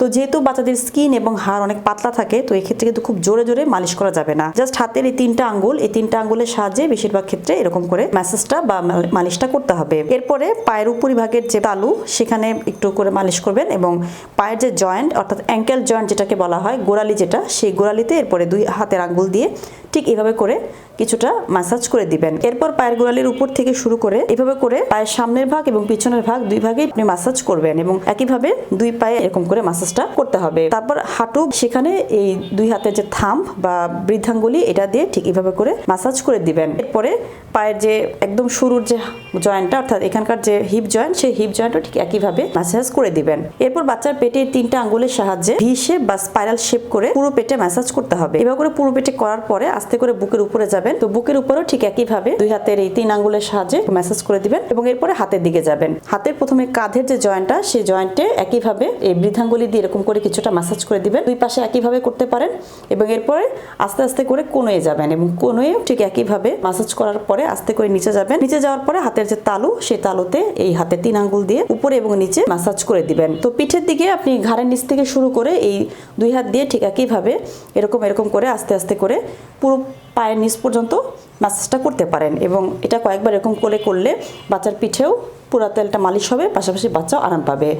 তো যেহেতু বাচ্চাদের স্কিন এবং হাড় অনেক পাতলা থাকে, তো এক্ষেত্রে কিন্তু খুব জোরে জোরে মালিশ করা যাবে না। জাস্ট হাতের এই তিনটা আঙ্গুল, এই তিনটা আঙ্গুলের সাহায্যে বেশিরভাগ ক্ষেত্রে এরকম করে ম্যাসেজটা বা মালিশটা করতে হবে। এরপরে পায়ের উপরিভাগের যে তালু, সেখানে একটু করে মালিশ করবেন এবং পায়ের যে জয়েন্ট অর্থাৎ অ্যাঙ্কেল জয়েন্ট যেটাকে বলা হয়, গোড়ালি যেটা, সেই গোড়ালিতে এরপরে দুই হাতের আঙ্গুল দিয়ে ঠিক এভাবে করে কিছুটা ম্যাসাজ করে দিবেন। এরপর পায়ের গোড়ালির উপর থেকে শুরু করে এভাবে করে পায়ের সামনের ভাগ এবং পিছনের ভাগ দুই ভাগে আপনি ম্যাসাজ করবেন এবং একইভাবে দুই পায়ে এরকম করে ম্যাসাজটা করতে হবে। তারপর হাঁটু, সেখানে এই দুই হাতের যে থাম্ব বা বৃদ্ধাঙ্গুলি, এটা দিয়ে ঠিক এভাবে করে ম্যাসাজ করে দিবেন। এরপরে পায়ের যে একদম শুরুর যে জয়েন্টটা অর্থাৎ এখানকার যে হিপ জয়েন্ট সেই হিপ জয়েন্টও ঠিক একইভাবে ম্যাসাজ করে দিবেন। এরপর বাচ্চার পেটে তিনটা আঙ্গুলের সাহায্যে ভি শেপ বা স্পাইরাল শেপ করে পুরো পেটে ম্যাসাজ করতে হবে। এভাবে করে পুরো পেটে করার পরে আস্তে করে বুকের উপরে যাবেন। তো বুকের উপরেও ঠিক একইভাবে দুই হাতের এই তিন আঙ্গুলের সাহায্যে ম্যাসাজ করে দিবেন এবং এরপরে হাতের দিকে যাবেন। হাতের প্রথমে কাঁধের যে জয়েন্টটা সেই জয়েন্টে একইভাবে এই বৃদ্ধাঙ্গুলি দিয়ে এরকম করে কিছুটা ম্যাসাজ করে দিবেন। দুই পাশে একইভাবে করতে পারেন এবং এরপরে আস্তে আস্তে করে কোনোয়ে যাবেন এবং কোনোয়েও ঠিক একইভাবে ম্যাসাজ করার পরে আস্তে করে নিচে যাবেন। নিচে যাওয়ার পরে হাতের যে তালু, সেই তালুতে এই হাতে তিন আঙ্গুল দিয়ে উপরে এবং নিচে ম্যাসাজ করে দিবেন। তো পিঠের দিকে আপনি ঘাড়ের নিচ থেকে শুরু করে এই দুই হাত দিয়ে ঠিক একইভাবে এরকম এরকম করে আস্তে আস্তে করে পুরো পায়ের নিচ পর্যন্ত ম্যাসাজটা করতে পারেন এবং এটা কয়েকবার এরকম করে করলে বাচ্চার পিঠেও পুরা তেলটা মালিশ হবে, পাশাপাশি বাচ্চাও আরাম পাবে।